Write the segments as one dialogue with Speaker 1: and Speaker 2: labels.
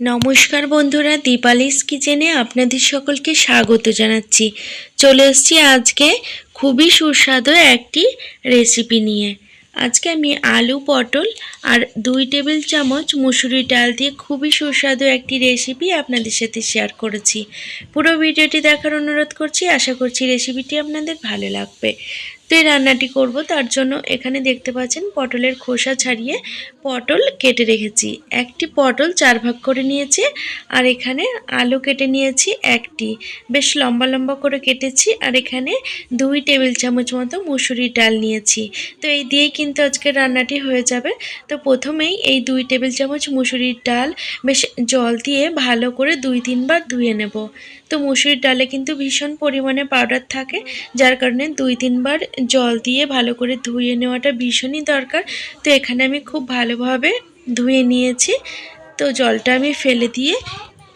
Speaker 1: নমস্কার বন্ধুরা, দীপালিস কিচেনে আপনাদের সকলকে স্বাগত জানাচ্ছি। চলে এসেছি আজকে খুবই সুস্বাদু একটি রেসিপি নিয়ে। আজকে আমি আলু, পটল আর দুই টেবিল চামচ মুসুরি ডাল দিয়ে খুবই সুস্বাদু একটি রেসিপি আপনাদের সাথে শেয়ার করেছি। পুরো ভিডিওটি দেখার অনুরোধ করছি, আশা করছি রেসিপিটি আপনাদের ভালো লাগবে। তো এই রান্নাটি করব, তার জন্য এখানে দেখতে পাচ্ছেন পটলের খোসা ছাড়িয়ে পটল কেটে রেখেছি। একটি পটল চার ভাগ করে নিয়েছি আর এখানে আলু কেটে নিয়েছি একটি। বেশ লম্বা লম্বা করে কেটেছি আর এখানে দুই টেবিল চামচ মতো মুসুরির ডাল নিয়েছি। তো এই দিয়েই কিন্তু আজকে রান্নাটি হয়ে যাবে। তো প্রথমেই এই দুই টেবিল চামচ মুসুরির ডাল বেশ জল দিয়ে ভালো করে দুই তিনবার ধুয়ে নেব। তো মুসুরির ডালে কিন্তু ভীষণ পরিমাণে পাউডার থাকে, যার কারণে দুই তিনবার জল দিয়ে ভালো করে ধুয়ে নেওয়াটা ভীষণই দরকার। তো এখানে আমি খুব ভালোভাবে ধুয়ে নিয়েছি। তো জলটা আমি ফেলে দিয়ে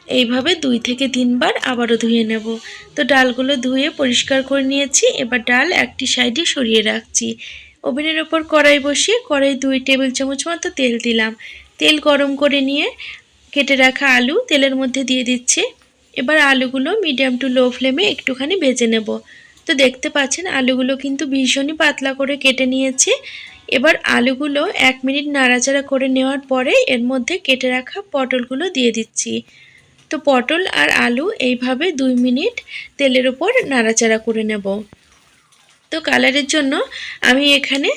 Speaker 1: এইভাবে দুই থেকে তিনবার আবারও ধুয়ে নেব। তো ডালগুলো ধুয়ে পরিষ্কার করে নিয়েছি। এবার ডাল একটি সাইডে সরিয়ে রাখছি। ওভেনের ওপর কড়াই বসিয়ে কড়াই দুই টেবিল চামচ মতো তেল দিলাম। তেল গরম করে নিয়ে কেটে রাখা আলু তেলের মধ্যে দিয়ে দিচ্ছি। এবার আলুগুলো মিডিয়াম টু লো ফ্লেমে একটুখানি ভেজে নেব। তো দেখতে পাচ্ছেন, আলুগুলো কিন্তু ভীষণই পাতলা করে কেটে নিয়েছি। এবার আলুগুলো এক মিনিট নাড়াচাড়া করে নেওয়ার পরে এর মধ্যে কেটে রাখা পটলগুলো দিয়ে দিচ্ছি। তো পটল আর আলু এইভাবে দুই মিনিট তেলের ওপর নাড়াচাড়া করে নেব। তো কালারের জন্য আমি এখানে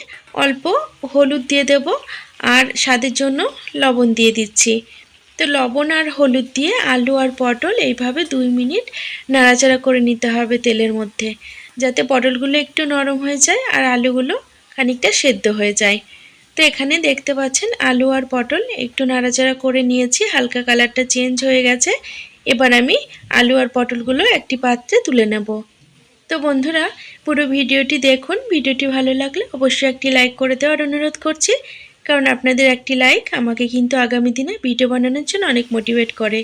Speaker 1: অল্প হলুদ দিয়ে দেব আর স্বাদের জন্য লবণ দিয়ে দিচ্ছি। তো লবণ আর হলুদ দিয়ে আলু আর পটল এইভাবে দুই মিনিট নাড়াচাড়া করে নিতে হবে তেলের মধ্যে, যাতে পটলগুলো একটু নরম হয়ে যায় আর আলুগুলো খানিকটা সেদ্ধ হয়ে যায়। তো এখানে দেখতে পাচ্ছেন আলু আর পটল একটু নাড়াচাড়া করে নিয়েছি, হালকা কালারটা চেঞ্জ হয়ে গেছে। এবার আমি আলু আর পটলগুলো একটি পাত্রে তুলে নেব। তো বন্ধুরা, পুরো ভিডিওটি দেখুন। ভিডিওটি ভালো লাগলে অবশ্যই একটি লাইক করে দেওয়ার অনুরোধ করছি। কারণ আপনাদের একটি লাইক আমাকে কিন্তু আগামী দিনে ভিডিও বানানোর জন্য অনেক মোটিভেট করে।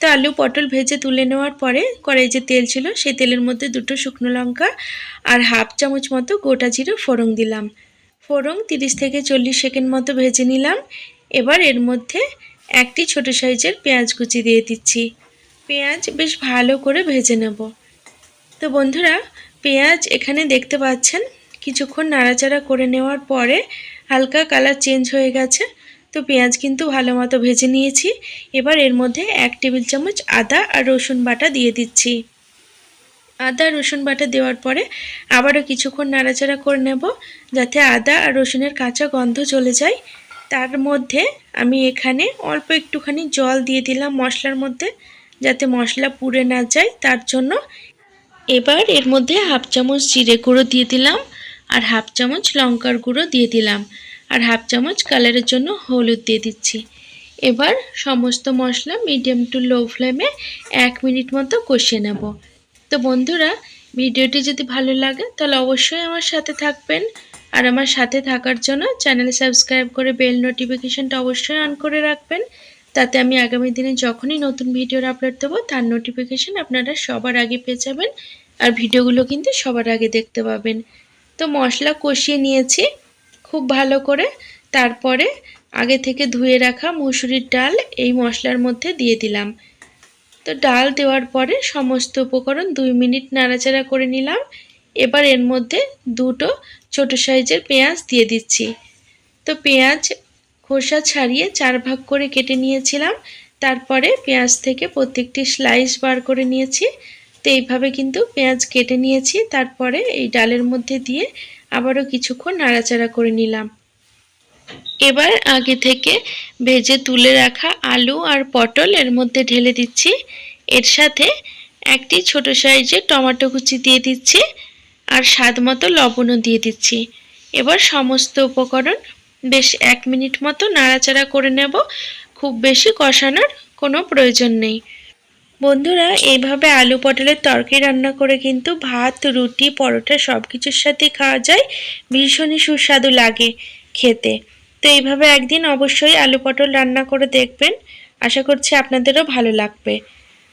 Speaker 1: তো আলু পটল ভেজে তুলে নেওয়ার পরে কড়াই যে তেল ছিল, সেই তেলের মধ্যে দুটো শুকনো লঙ্কা আর হাফ চামচ মতো গোটা জিরে ফোড়ন দিলাম। ফোড়ন তিরিশ থেকে চল্লিশ সেকেন্ড মতো ভেজে নিলাম। এবার এর মধ্যে একটি ছোট সাইজের পেঁয়াজ কুচি দিয়ে দিচ্ছি। পেঁয়াজ বেশ ভালো করে ভেজে নেব। তো বন্ধুরা, পেঁয়াজ এখানে দেখতে পাচ্ছেন, কিছুক্ষণ নাড়াচাড়া করে নেওয়ার পরে হালকা কালার চেঞ্জ হয়ে গেছে। তো পেঁয়াজ কিন্তু ভালো মতো ভেজে নিয়েছি। এবার এর মধ্যে এক টেবিল চামচ আদা আর রসুন বাটা দিয়ে দিচ্ছি। আদা, রসুন বাটা দেওয়ার পরে আবারও কিছুক্ষণ নাড়াচাড়া করে নেব যাতে আদা আর রসুনের কাঁচা গন্ধ চলে যায়। তার মধ্যে আমি এখানে অল্প একটুখানি জল দিয়ে দিলাম মশলার মধ্যে যাতে মশলা পুড়ে না যায়। তার জন্য এবার এর মধ্যে হাফ চামচ জিরে গুঁড়ো দিয়ে দিলাম। আর হাফ চামচ লঙ্কার গুঁড়ো দিয়ে দিলাম। আর হাফ চামচ কালারের জন্য হলুদ দিয়ে দিচ্ছি। এবার সমস্ত মশলা মিডিয়াম টু লো ফ্লেমে এক মিনিট মতো কষিয়ে নেব। তো বন্ধুরা, ভিডিওটি যদি ভালো লাগে, তাহলে অবশ্যই আমার সাথে থাকবেন। আর আমার সাথে থাকার জন্য চ্যানেল সাবস্ক্রাইব করে বেল নোটিফিকেশনটা অবশ্যই অন করে রাখবেন। তাতে আমি আগামী দিনে যখনই নতুন ভিডিওর আপলোড দেবো, তার নোটিফিকেশান আপনারা সবার আগে পেয়ে যাবেন। আর ভিডিওগুলো কিন্তু সবার আগে দেখতে পাবেন। তো মশলা কষিয়ে নিয়েছি খুব ভালো করে। তারপরে আগে থেকে ধুয়ে রাখা মুসুরির ডাল এই মশলার মধ্যে দিয়ে দিলাম। তো ডাল দেওয়ার পরে সমস্ত উপকরণ দুই মিনিট নাড়াচাড়া করে নিলাম। এবার এর মধ্যে দুটো ছোট সাইজের পেঁয়াজ দিয়ে দিচ্ছি। তো পেঁয়াজ খোসা ছাড়িয়ে চার ভাগ করে কেটে নিয়েছিলাম। তারপরে পেঁয়াজ থেকে প্রত্যেকটি স্লাইস বার করে নিয়েছি। তো এইভাবে কিন্তু পেঁয়াজ কেটে নিয়েছি, তারপরে এই ডালের মধ্যে দিয়ে আবারও কিছুক্ষণ নাড়াচাড়া করে নিলাম। এবার আগে থেকে ভেজে তুলে রাখা আলু আর পটল এর মধ্যে ঢেলে দিচ্ছি। এর সাথে একটি ছোট সাইজের টমেটো কুচি দিয়ে দিচ্ছি আর স্বাদ মতো লবণও দিয়ে দিচ্ছি। এবার সমস্ত উপকরণ বেশ এক মিনিট মতো নাড়াচাড়া করে নেব। খুব বেশি কষানোর কোনো প্রয়োজন নেই। বন্ধুরা এইভাবে আলু পটলের তরকারি রান্না করে কিন্তু ভাত, রুটি, পরোটা সব কিছুর সাথে খাওয়া যায়। ভীষণই সুস্বাদু লাগে খেতে। তো এইভাবে একদিন অবশ্যই আলু পটল রান্না করে দেখবেন। আশা করছি আপনাদেরও ভালো লাগবে।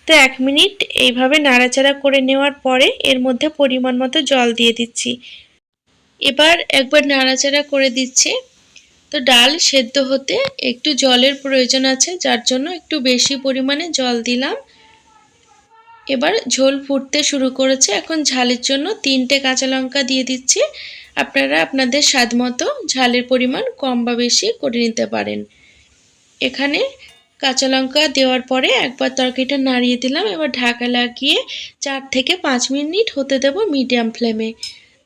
Speaker 1: তো এক মিনিট এইভাবে নাড়াচাড়া করে নেওয়ার পরে এর মধ্যে পরিমাণ মতো জল দিয়ে দিচ্ছি। এবার একবার নাড়াচাড়া করে দিচ্ছি। তো ডাল সেদ্ধ হতে একটু জলের প্রয়োজন আছে, যার জন্য একটু বেশি পরিমাণে জল দিলাম। এবার ঝোল ফুটতে শুরু করেছে। এখন ঝালের জন্য তিনটে কাঁচা লঙ্কা দিয়ে দিচ্ছি। আপনারা আপনাদের স্বাদ মতো ঝালের পরিমাণ কম বা বেশি করে নিতে পারেন। এখানে কাঁচা লঙ্কা দেওয়ার পরে একবার তরকারিটা নাড়িয়ে দিলাম। এবার ঢাকা লাগিয়ে চার থেকে পাঁচ মিনিট হতে দেব মিডিয়াম ফ্লেমে।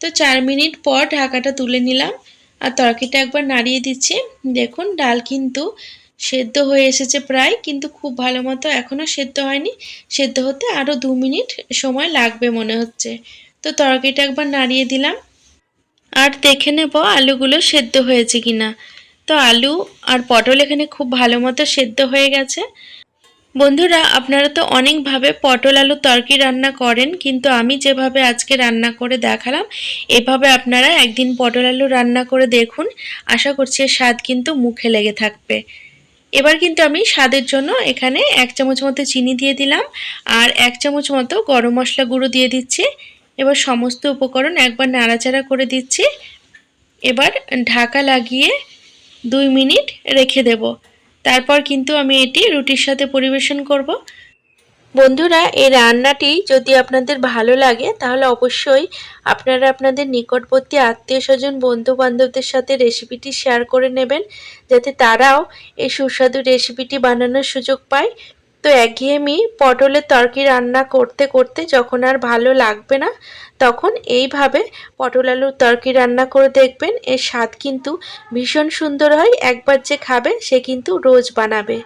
Speaker 1: তো চার মিনিট পর ঢাকাটা তুলে নিলাম। আর তরকারিটা একবার নাড়িয়ে দিচ্ছি। দেখুন, ডাল কিন্তু সেদ্ধ হয়ে এসেছে প্রায়, কিন্তু খুব ভালো মতো এখনও সেদ্ধ হয়নি। সেদ্ধ হতে আরও দু মিনিট সময় লাগবে মনে হচ্ছে। তো তরকারিটা একবার নাড়িয়ে দিলাম। আর দেখে নেব আলুগুলো সেদ্ধ হয়েছে কিনা। তো আলু আর পটল এখানে খুব ভালো মতো সেদ্ধ হয়ে গেছে। বন্ধুরা, আপনারা তো অনেকভাবে পটল আলু তরকি রান্না করেন, কিন্তু আমি যেভাবে আজকে রান্না করে দেখালাম, এভাবে আপনারা একদিন পটল আলু রান্না করে দেখুন। আশা করছি স্বাদ কিন্তু মুখে লেগে থাকবে। এবার কিন্তু আমি স্বাদের জন্য এখানে এক চামচ মতো চিনি দিয়ে দিলাম আর এক চামচ মতো গরম মশলা গুঁড়ো দিয়ে দিচ্ছি। এবার সমস্ত উপকরণ একবার নাড়াচাড়া করে দিচ্ছি। এবার ঢাকা লাগিয়ে দুই মিনিট রেখে দেব। তারপর কিন্তু আমি এটি রুটির সাথে পরিবেশন করব। বন্ধুরা, এই রান্নাটি যদি আপনাদের ভালো লাগে, তাহলে অবশ্যই আপনারা আপনাদের নিকটবর্তী আত্মীয় স্বজন বন্ধু বান্ধবদের সাথে রেসিপিটি শেয়ার করে নেবেন, যাতে তারাও এই সুস্বাদু রেসিপিটি বানানোর সুযোগ পায়। তো একঘেয়েমি পটলের তরকি রান্না করতে করতে যখন আর ভালো লাগবে না, তখন এইভাবে পটল আলুর তরকি রান্না করে দেখবেন, এর স্বাদ কিন্তু ভীষণ সুন্দর হয়। একবার যে খাবে, সে কিন্তু রোজ বানাবে।